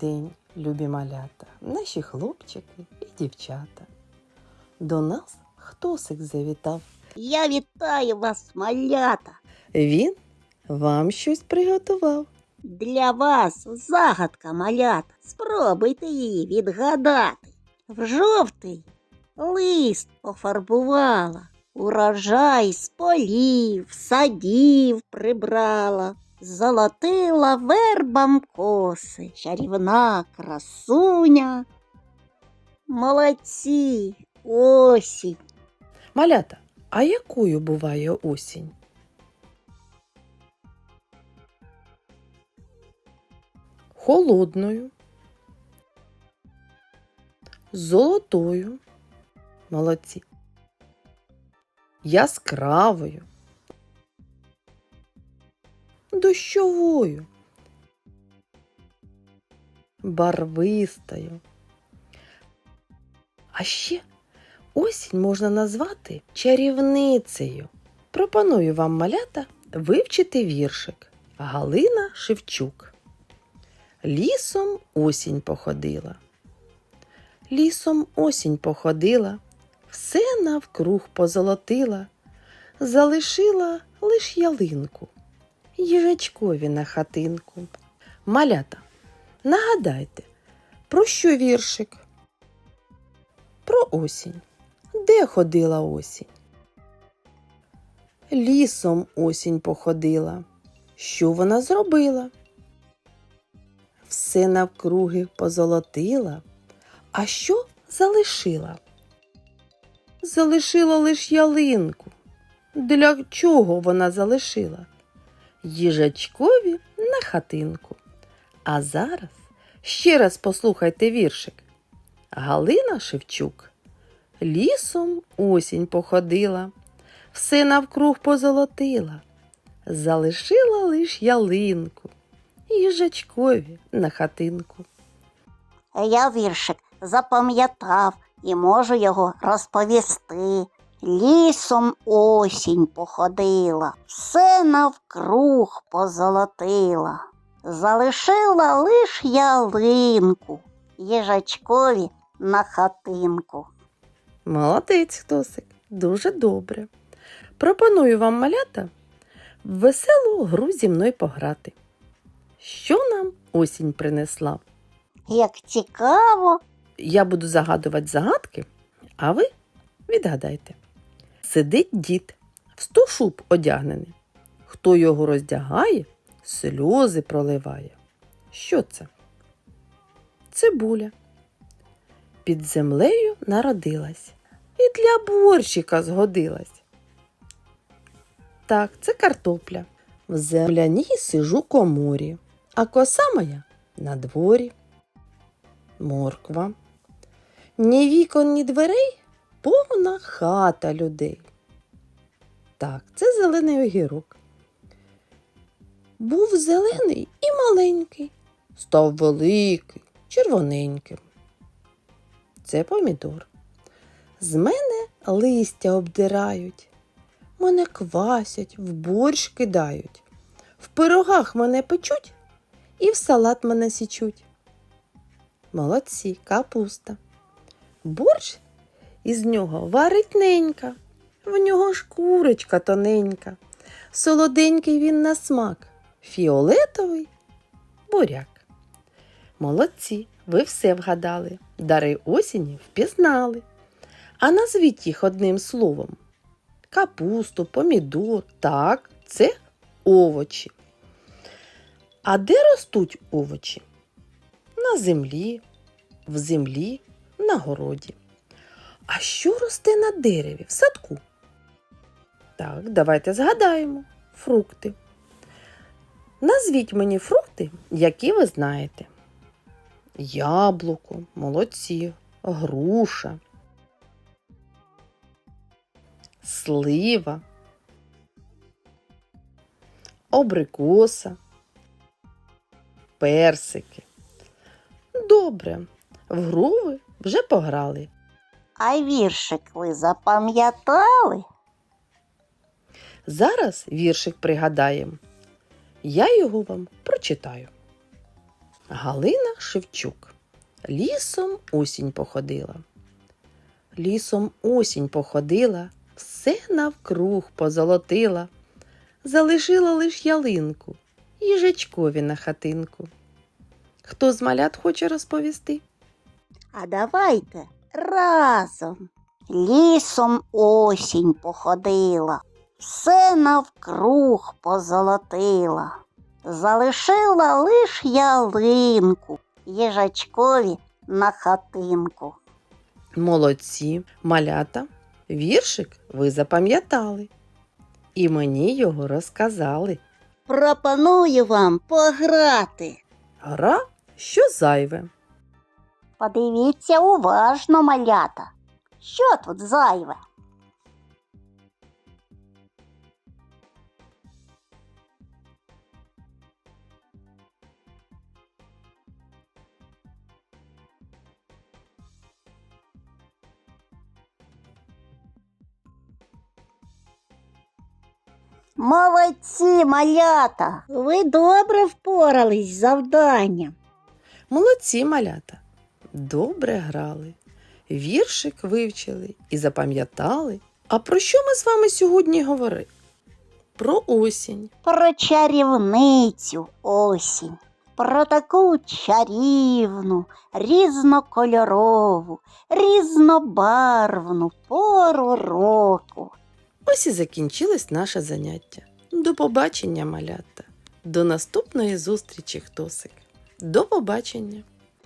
день, любі малята, наші хлопчики і дівчата. До нас хтосик завітав. Я вітаю вас, малята. Він вам щось приготував. Для вас загадка малята. Спробуйте її відгадати. В жовтий лист пофарбувала, урожай з полів, садів прибрала, золотила вербам коси, чарівна красуня. Молодці, осінь. Малята, а якою буває осінь? Холодною, золотою, молодці, яскравою, дощовою, барвистою. А ще осінь можна назвати чарівницею. Пропоную вам малята вивчити віршик Галина Шевчук. Лісом осінь походила. Лісом осінь походила, все навкруг позолотила, залишила лиш ялинку, їжачкові на хатинку. Малята, нагадайте, про що віршик? Про осінь. Де ходила осінь? Лісом осінь походила. Що вона зробила? Все навкруги позолотила. А що залишила? Залишила лиш ялинку. Для чого вона залишила? Їжачкові на хатинку. А зараз ще раз послухайте віршик. Галина Шевчук лісом осінь походила, все навкруг позолотила, залишила лиш ялинку, їжачкові на хатинку. Я віршик запам'ятав і можу його розповісти. Лісом осінь походила, все навкруг позолотила, залишила лиш ялинку, їжачкові на хатинку. Молодець, Хтосик, дуже добре. Пропоную вам малята в веселу гру зі мною пограти. Що нам осінь принесла? Як цікаво, Я буду загадувати загадки, а ви відгадайте. Сидить дід, в сто шуб одягнений. Хто його роздягає, сльози проливає. Що це? Цибуля. Під землею народилась і для борщика згодилась. Так, це картопля. В земляній сижу коморі, а коса моя на дворі. Морква. Ні вікон, ні дверей, повна хата людей. Так, це зелений огірок. Був зелений і маленький, став великий, червоненьким. Це помідор. З мене листя обдирають, мене квасять, в борщ кидають, в пирогах мене печуть і в салат мене січуть. Молодці, капуста. Борщ із нього варить ненька, в нього шкурочка тоненька. Солоденький він на смак, фіолетовий буряк. Молодці, ви все вгадали, дари осені впізнали. А назвіть їх одним словом. Капусту, помідор, так, це овочі. А де ростуть овочі? На землі, в землі, на городі. А що росте на дереві в садку? Так, давайте згадаємо фрукти. Назвіть мені фрукти, які ви знаєте. Яблуко, молодці, груша, слива, абрикоса, персики. Добре, в гру ви вже пограли. А віршик ви запам'ятали? Зараз віршик пригадаємо. Я його вам прочитаю. Галина Шевчук. Лісом осінь походила. Лісом осінь походила, все навкруг позолотила, залишила лиш ялинку, їжачкові на хатинку. Хто з малят хоче розповісти? А давайте разом. Лісом осінь походила, все навкруг позолотила, залишила лиш ялинку, їжачкові на хатинку. Молодці, малята, віршик ви запам'ятали. І мені його розказали. Пропоную вам пограти. Гра, що зайве. Подивіться уважно, малята. Що тут зайве? Молодці, малята! Ви добре впорались з завданням. Молодці, малята. Добре грали. Віршик вивчили і запам'ятали. А про що ми з вами сьогодні говорили? Про осінь. про чарівницю осінь, про таку чарівну, різнокольорову, різнобарвну пору року. Ось і закінчилось наше заняття. До побачення, малята. До наступної зустрічі, хтосик. До побачення.